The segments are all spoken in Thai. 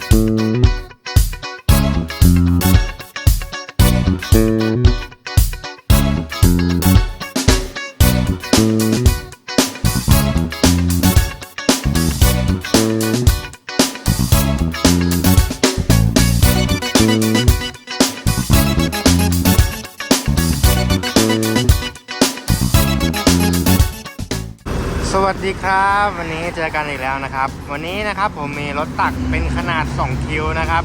ส วัสดีครับ วันนี้เจอกันอีกแล้วนะครับ วันนี้นะครับผมมีรถตักเป็นขนาด 2 คิวนะครับ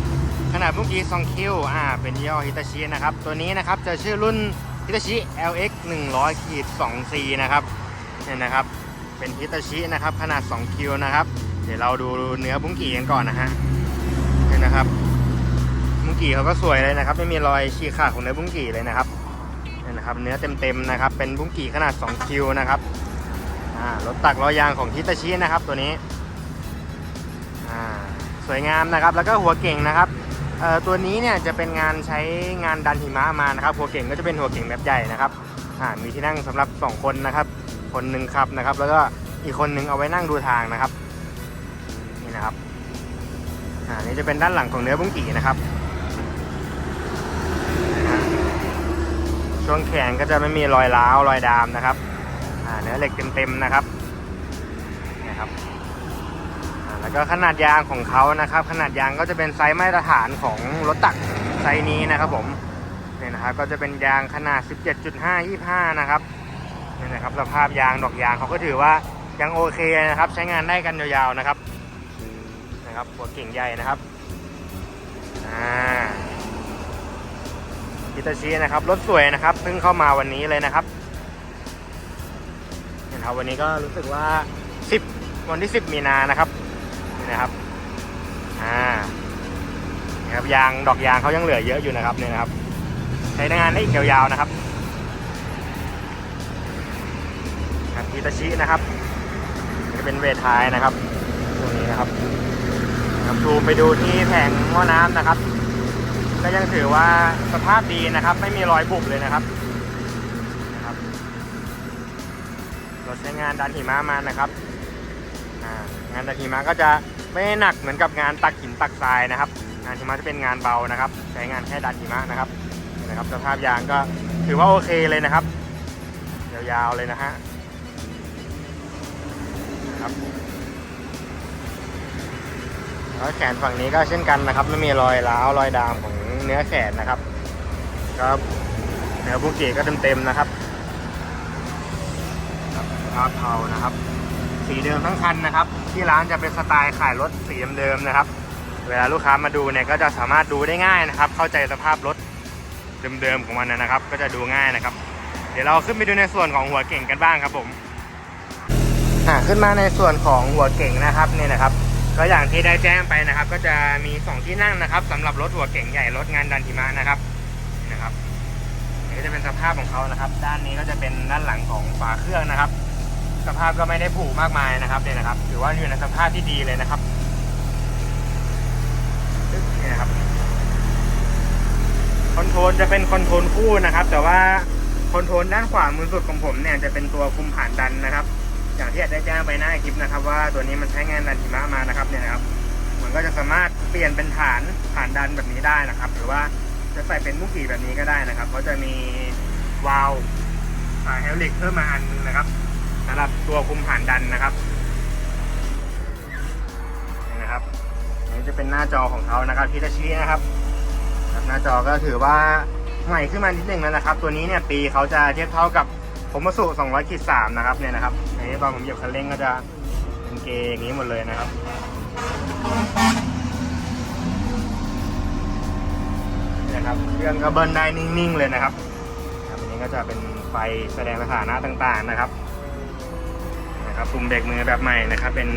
ขนาดเมื่อกี้2คิวอ่าเป็นย่อฮิตาชินะครับ ตัวนี้นะครับจะชื่อรุ่นฮิตาชิ LX 100ขีด 2C นะครับเนี่ยนะครับเป็นฮิตาชินะครับขนาด 2 คิวนะครับ เดี๋ยวเราดูเนื้อบุ้งกี่กันก่อนนะฮะเนี่ยนะครับบุ้งกี่เขาก็สวยเลยนะครับ ไม่มีรอยฉีกขาดของเนื้อบุ้งกี่เลยนะครับเนี่ยนะครับ เนื้อเต็มๆนะครับ เป็นบุ้งกี่ขนาด 2 คิวนะครับ รถตักล้อยางของฮิตาชินะครับตัวนี้สวยงามนะครับแล้วก็หัวเก่งนะครับตัวนี้เนี่ยจะเป็นงานใช้งานดันหิมะมานะครับ หัวเก่งก็จะเป็นหัวเก่งแบบใหญ่นะครับมีที่นั่งสำหรับ 2 คนนะครับ คนหนึ่งขับนะครับ แล้วก็อีกคนหนึ่งเอาไว้นั่งดูทางนะครับนี่นะครับอ่านี่จะเป็นด้านหลังของเนื้อบุ้งกี่นะครับช่วงแขนก็จะไม่มีรอยร้าวรอยดามนะครับ อ่าเนื้อเหล็กเต็มๆนะครับนี่ครับแล้วก็ขนาดยางของเขานะครับ ขนาดยางก็จะเป็นไซส์มาตรฐานของรถตักไซส์นี้นะครับผมเนี่ยนะครับก็จะเป็นยางขนาด 17.5 25 นะครับเนี่ยนะครับสภาพยางดอกยางเขาก็ถือว่ายังโอเคนะครับ ใช้งานได้กันยาวๆนะครับนะครับหัวเก่งใหญ่นะครับอ่าฮิตาชินะครับรถสวยนะครับเพิ่งเข้ามาวันนี้เลยนะครับ นะครับ วันนี้ก็รู้สึกว่า 10 วันที่ 10 มีนานะครับนี่นะครับอ่านี่ครับยางดอกยางเขายังเหลือเยอะอยู่นะครับนี่นะครับ ใช้งานได้อีกยาวๆนะครับครับฮิตาชินะครับจะเป็นเวทท้ายนะครับตรงนี้นะครับครับดูไปดูที่แผงหม้อน้ำนะครับ ก็ยังถือว่าสภาพดีนะครับ ไม่มีรอยบุบเลยนะครับนะครับ ราใช้งานดันหิมะมานะครับงานดันหิมะก็จะไม่หนักเหมือนกับงานตักหินตักทรายนะครับ งานหิมะจะเป็นงานเบานะครับ ใช้งานแค่ดันหิมะนะครับนะครับสภาพยางก็ถือว่าโอเคเลยนะครับยาวๆเลยนะฮะครับแล้วแขนฝั่งนี้ก็เช่นกันนะครับไม่มีรอยร้าวรอยดามของเนื้อแขนนะครับก็เนื้อบุกีก็เต็มๆนะครับ ครับสภาเทานะครับ สีเดิมทั้งคันนะครับ ที่ร้านจะเป็นสไตล์ขายรถสีเดิมๆนะครับ เวลาลูกค้ามาดูเนี่ยก็จะสามารถดูได้ง่ายนะครับ เข้าใจสภาพรถเดิมๆของมันนะครับ ก็จะดูง่ายนะครับ เดี๋ยวเราขึ้นไปดูในส่วนของหัวเก่งกันบ้างครับผมอ่าขึ้นมาในส่วนของหัวเก่งนะครับนี่นะครับก็อย่างที่ได้แจ้งไปนะครับ ก็จะมีสองที่นั่งนะครับสำหรับรถหัวเก่งใหญ่รถงานดันหิมะนะครับนะครับ นี่จะเป็นสภาพของเขานะครับ ด้านนี้ก็จะเป็นด้านหลังของฝาเครื่องนะครับ สภาพก็ไม่ได้ผุมากมายนะครับเนี่ยนะครับ ถือว่าอยู่ในสภาพที่ดีเลยนะครับนี่นะครับคอนโทรลจะเป็นคอนโทรลคู่นะครับ แต่ว่าคอนโทรลด้านขวามือสุดของผมเนี่ยจะเป็นตัวคุมผ่านดันนะครับ อย่างที่อาจได้แจ้งไปหน้าคลิปนะครับ ว่าตัวนี้มันใช้งานดันหิมะมานะครับเนี่ยนะครับ มันก็จะสามารถเปลี่ยนเป็นฐานผ่านดันแบบนี้ได้นะครับ หรือว่า จะใส่เป็นมุกกี่แบบนี้ก็ได้นะครับเขาจะมีวาล์วสายเฮลิกเพิ่มมาอันนึงนะครับสำหรับตัวคุมผ่านดันนะครับนี่นะครับนี่จะเป็นหน้าจอของเขานะครับพิตาชินะครับ หน้าจอก็ถือว่าใหม่ขึ้นมานิดนึงแล้วนะครับ ตัวนี้เนี่ยปีเขาจะเทียบเท่ากับผมมาสู่200ขีด3นะครับเนี่ยนะครับในตอนผมเหยียบคันเร่งก็จะเป็นเกย์อย่างนี้หมดเลยนะครับ นะครับเครื่องก็เบิร์นได้นิ่งๆเลยนะครับครับอันนี้ก็จะเป็นไฟแสดงสถานะต่างๆนะครับนะครับปุ่มเบรกมือแบบใหม่นะครับ เป็น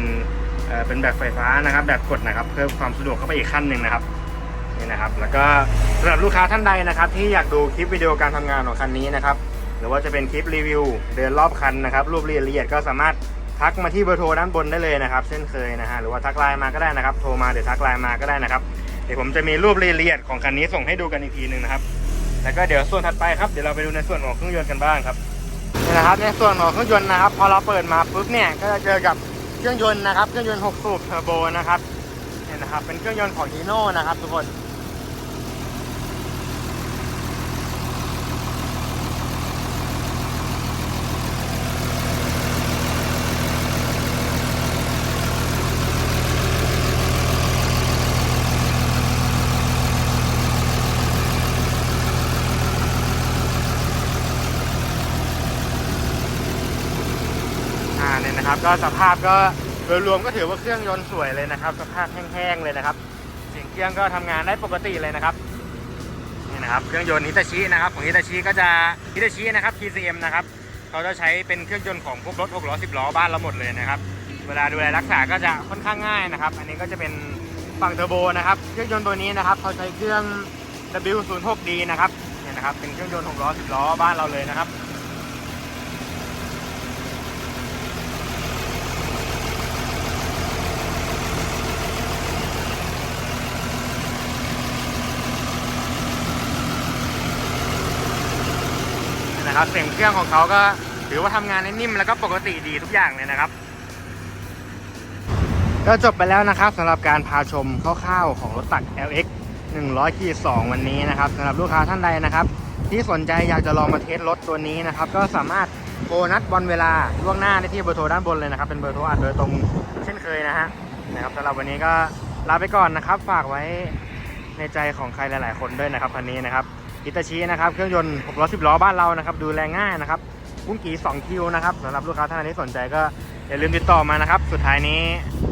เอ่อเป็นแบบไฟฟ้านะครับ แบบกดนะครับ เพิ่มความสะดวกเข้าไปอีกขั้นหนึ่งนะครับนี่นะครับ แล้วก็สำหรับลูกค้าท่านใดนะครับ ที่อยากดูคลิปวิดีโอการทำงานของคันนี้นะครับ หรือว่าจะเป็นคลิปรีวิว เดินรอบคันนะครับรูปรายละเอียดก็สามารถทักมาที่เบอร์โทรด้านบนได้เลยนะครับ เช่นเคยนะฮะหรือว่าทักไลน์มาก็ได้นะครับ โทรมาหรือทักไลน์มาก็ได้นะครับ ดี๋ยวผมจะมีรูปรายละเอียดของคันนี้ส่งให้ดูกันอีกทีหนึ่งนะครับ แล้วก็เดี๋ยวส่วนถัดไปครับ เดี๋ยวเราไปดูในส่วนของเครื่องยนต์กันบ้างครับนี่นะครับ ในส่วนของเครื่องยนต์นะครับ พอเราเปิดมาปุ๊บเนี่ย ก็จะเจอกับเครื่องยนต์นะครับ เครื่องยนต์ 6 สูบเทอร์โบนะครับ เนี่ยนะนะครับ เป็นเครื่องยนต์ของฮีโน่นะครับทุกคน นะครับ ก็สภาพก็โดยรวมก็ถือว่าเครื่องยนต์สวยเลยนะครับ สภาพแห้งๆเลยนะครับ เสียงเครื่องก็ทำงานได้ปกติเลยนะครับนี่นะครับเครื่องยนต์ฮิตาชินะครับของฮิตาชิก็จะฮิตาชินะครับ TCM นะครับเขาจะใช้เป็นเครื่องยนต์ของพวกรถ6ล้อ10ล้อบ้านเราหมดเลยนะครับ เวลาดูแลรักษาก็จะค่อนข้างง่ายนะครับ อันนี้ก็จะเป็นฝั่งเทอร์โบนะครับเครื่องยนต์ตัวนี้นะครับเขาใช้เครื่อง W06D นะครับเนี่ยนะครับเป็นเครื่องยนต์6ล้อ10ล้อบ้านเราเลยนะครับ นะครับ เสียงเครื่องของเขาก็ถือว่าทำงานได้นิ่มแล้วก็ปกติดีทุกอย่างเลยนะครับ ก็จบไปแล้วนะครับสำหรับการพาชมคร่าวๆของรถตัก LX 100 2 วันนี้นะครับสำหรับลูกค้าท่านใดนะครับ ที่สนใจอยากจะลองมาเทสรถตัวนี้นะครับ ก็สามารถโทรนัดวันเวลาล่วงหน้าได้ที่เบอร์โทรด้านบนเลยนะครับ เป็นเบอร์โทรอัดโดยตรงเช่นเคยนะฮะนะครับสำหรับวันนี้ก็ลาไปก่อนนะครับ ฝากไว้ในใจของใครหลาย ๆ คนด้วยนะครับคันนี้นะครับ ฮิตาชินะครับเครื่องยนต์6ล้อ10ล้อบ้านเรานะครับดูแลง่ายนะครับกุ้งกี2คิวนะครับสำหรับลูกค้าท่านใดที่สนใจก็อย่าลืมติดต่อมานะครับ สุดท้ายนี้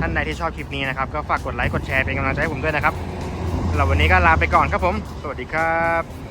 ท่านใดที่ชอบคลิปนี้นะครับก็ฝากกดไลค์กดแชร์เป็นกำลังใจให้ผมด้วยนะครับสำหรับวันนี้ก็ลาไปก่อนครับผม สวัสดีครับ